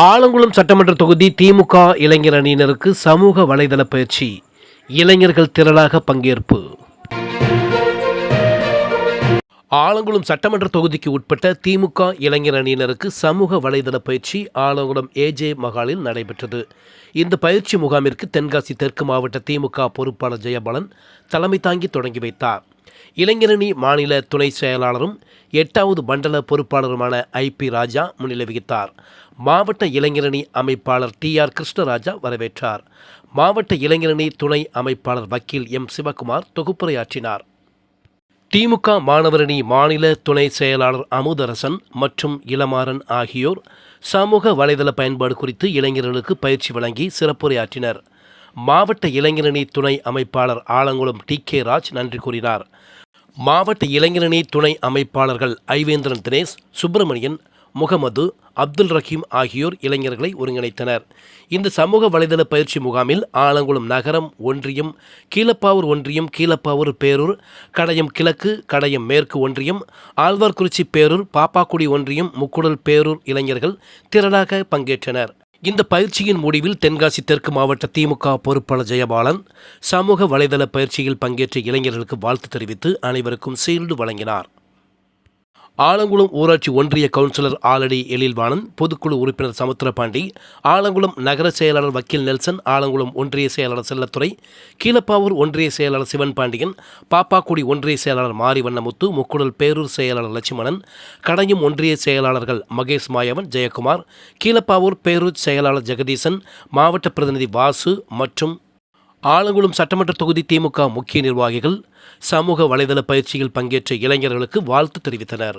ஆலங்குளம் சட்டமன்ற தொகுதி திமுக இளைஞர் அணியினருக்கு சமூக வலைதள பயிற்சி. இளைஞர்கள் திரளாக பங்கேற்பு. ஆலங்குளம் சட்டமன்ற தொகுதிக்கு உட்பட்ட திமுக இளைஞர் அணியினருக்கு சமூக வலைதள பயிற்சி ஆலங்குளம் ஏஜே மகாலில் நடைபெற்றது. இந்த பயிற்சி முகாமிற்கு தென்காசி தெற்கு மாவட்ட திமுக பொறுப்பாளர் ஜெயபாலன் தலைமை தாங்கி தொடங்கி வைத்தார். இளைஞரணி மாநில துணை செயலாளரும் எட்டாவது மண்டல பொறுப்பாளருமான ஐ பி ராஜா முன்னிலை வகித்தார். மாவட்ட இளைஞரணி அமைப்பாளர் டி ஆர் கிருஷ்ணராஜா வரவேற்றார். மாவட்ட இளைஞரணி துணை அமைப்பாளர் வக்கீல் எம் சிவகுமார் தொகுப்புரையாற்றினார். திமுக மாணவரணி மாநில துணை செயலாளர் அமுதரசன் மற்றும் இளமாறன் ஆகியோர் சமூக வலைதள பயன்பாடு குறித்து இளைஞர்களுக்கு பயிற்சி வழங்கி சிறப்புரையாற்றினர். மாவட்ட இளைஞரணி துணை அமைப்பாளர் ஆலங்குளம் டி கே ராஜ் நன்றி கூறினார். மாவட்ட இளைஞரணி துணை அமைப்பாளர்கள் ஐவேந்திரன் தினேஷ் சுப்பிரமணியன் முகமது அப்துல் ரஹீம் ஆகியோர் இளைஞர்களை ஒருங்கிணைத்தனர். இந்த சமூக வலைதள பயிற்சி முகாமில் ஆலங்குளம் நகரம் ஒன்றியம் கீழப்பாவூர் ஒன்றியம் கீழப்பாவூர் பேரூர் கடையம் கிழக்கு கடையம் மேற்கு ஒன்றியம் ஆழ்வார்குறிச்சி பேரூர் பாப்பாக்குடி ஒன்றியம் முக்குடல் பேரூர் இளைஞர்கள் திரளாக பங்கேற்றனர். இந்த பயிற்சியின் முடிவில் தென்காசி தெற்கு மாவட்ட திமுக பொறுப்பாளர் ஜெயபாலன் சமூக வலைதள பயிற்சியில் பங்கேற்ற இளைஞர்களுக்கு வாழ்த்து தெரிவித்து அனைவருக்கும் சீல்டு வழங்கினார். ஆலங்குளம் ஊராட்சி ஒன்றிய கவுன்சிலர் ஆலடி எழில்வாணன் பொதுக்குழு உறுப்பினர் சமுத்திரபாண்டி ஆலங்குளம் நகர செயலாளர் வக்கீல் நெல்சன் ஆலங்குளம் ஒன்றிய செயலாளர் செல்லத்துறை கீழப்பாவூர் ஒன்றிய செயலாளர் சிவன் பாண்டியன் பாப்பாக்குடி ஒன்றிய செயலாளர் மாரிவண்ணமுத்து முக்குடல் பேரூர் செயலாளர் லட்சுமணன் கடையும் ஒன்றிய செயலாளர்கள் மகேஷ் மாயவன் ஜெயக்குமார் கீழப்பாவூர் பேரூர் செயலாளர் ஜெகதீசன் மாவட்ட பிரதிநிதி வாசு மற்றும் ஆலங்குளம் சட்டமன்ற தொகுதி திமுக முக்கிய நிர்வாகிகள் சமூக வலைதள பயிற்சியில் பங்கேற்ற இளைஞர்களுக்கு வாழ்த்து தெரிவித்தனர்.